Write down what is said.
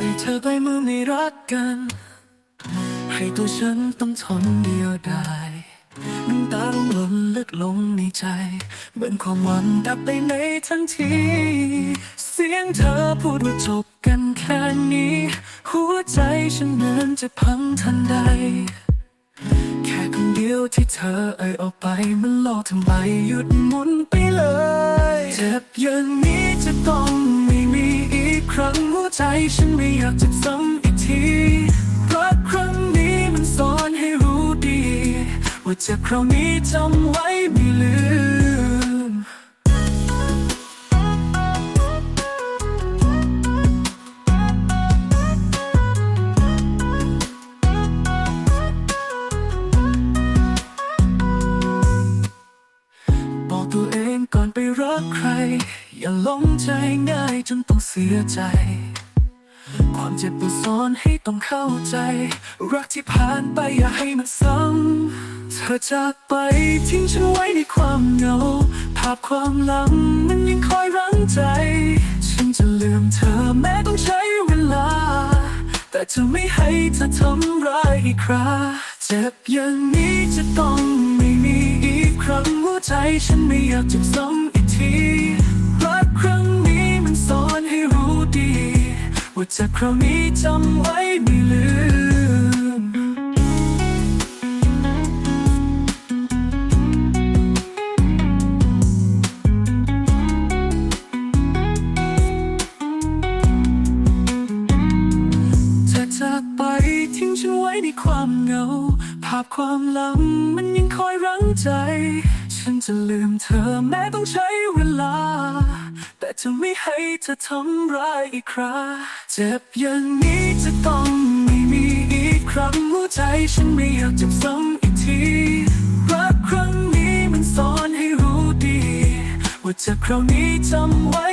อยเธอไปเมื่อไม่รักกัน ให้ตัวฉันต้องทนเดียวดายน้ำตาต้องหล่นลึกลงในใจ เหมือนความหวังดับไปในทันที เสียงเธอพูดว่าจบกันแค่นี้ หัวใจฉันนั้นจะพังทันใด แค่คำเดียวที่เธอเอ่ยออกไปมันโลกทำไมหยุดหมุนไปเลย เจ็บอย่างนี้จะต้อง ใจฉันไม่อยากจ็บซ้ำอีกทีรักครั้งนี้มันสอนให้รู้ดี ว่าเจ็บคราวนี้จำไว้ไม่ลืม บอกตัวเองก่อนไปรักใคร อย่าหลงใจง่ายจนต้องเสียใจ ความเจ็บปวดซ้อนให้ต้องเข้าใจ รักที่ผ่านไปอย่าให้มันซ้ำเธอจากไปทิ้งฉันไว้ในความเหงา ภาพความหลังมันยังคอยรั้งใจ ฉันจะลืมเธอแม้ต้องใช้เวลา แต่จะไม่ให้เธอทำร้ายอีกคราเจ็บอย่างนี้จะต้องไม่มีอีกครั้งหัวใจฉันไม่อยากเจ็บซ้ำ ว่าจากคราวนี้จำไว้ไม่ลืม เธอจากไปทิ้งฉันไว้ในความเหงา ภาพความหลังมันยังคอยรั้งใจ ฉันจะลืมเธอแม้ต้องใช้เวลา จะไม่ให้เธอทำร้ายอีกคราเจ็บอย่างนี้จะต้องไม่มีอีกครั้งหัวใจฉันไม่อยากเจ็บซ้ำอีกทีรักครั้งนี้มันสอนให้รู้ดี ว่าจากคราวนี้จำไว้